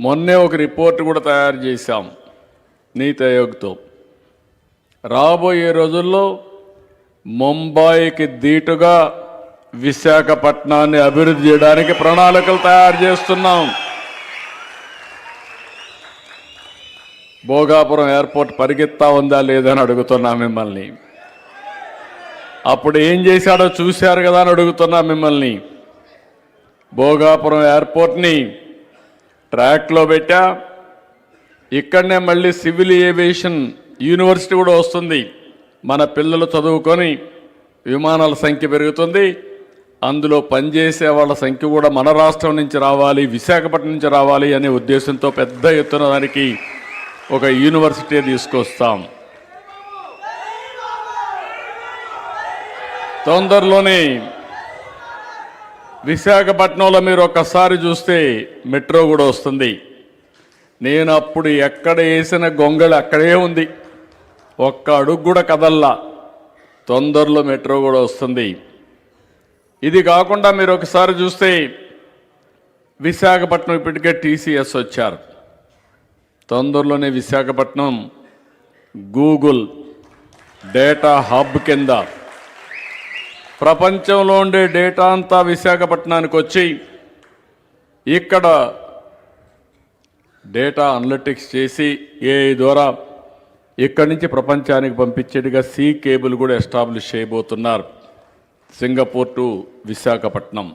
మొన్నే ఒక రిపోర్ట్ కూడా తయారు చేశాం నీతి ఆయోగ్తో రాబోయే రోజుల్లో ముంబాయికి దీటుగా విశాఖపట్నాన్ని అభివృద్ధి చేయడానికి ప్రణాళికలు తయారు చేస్తున్నాం. భోగాపురం ఎయిర్పోర్ట్ పరిగెత్తా ఉందా లేదా అని అడుగుతున్నా మిమ్మల్ని. అప్పుడు ఏం చేశాడో చూశారు కదా అని అడుగుతున్నా మిమ్మల్ని. భోగాపురం ఎయిర్పోర్ట్ని ట్రాక్లో పెట్టా. ఇక్కడనే మళ్ళీ సివిల్ ఏవియేషన్ యూనివర్సిటీ కూడా వస్తుంది. మన పిల్లలు చదువుకొని విమానాల సంఖ్య పెరుగుతుంది. అందులో పనిచేసే వాళ్ళ సంఖ్య కూడా మన రాష్ట్రం నుంచి రావాలి విశాఖపట్నం నుంచి రావాలి అనే ఉద్దేశంతో పెద్ద ఎత్తున దానికి ఒక యూనివర్సిటీ తీసుకొస్తాం. తొందరలోనే విశాఖపట్నంలో మీరు ఒక్కసారి చూస్తే మెట్రో కూడా వస్తుంది. నేను అప్పుడు ఎక్కడ వేసిన గొంగళి అక్కడే ఉంది. ఒక్క అడుగు కూడా కదల్లా. తొందరలో మెట్రో కూడా వస్తుంది. ఇది కాకుండా మీరు ఒకసారి చూస్తే విశాఖపట్నం ఇప్పటికే టీసీఎస్ వచ్చారు. తొందరలోనే విశాఖపట్నం గూగుల్ డేటా హబ్ కింద ప్రపంచంలో ఉండే డేటా అంతా విశాఖపట్నానికి వచ్చి ఇక్కడ డేటా అనలిటిక్స్ చేసి ఏ ద్వారా ఇక్కడి నుంచి ప్రపంచానికి పంపించేట్టుగా సీ కేబుల్ కూడా ఎస్టాబ్లిష్ చేయబోతున్నారు సింగపూర్ టు విశాఖపట్నం.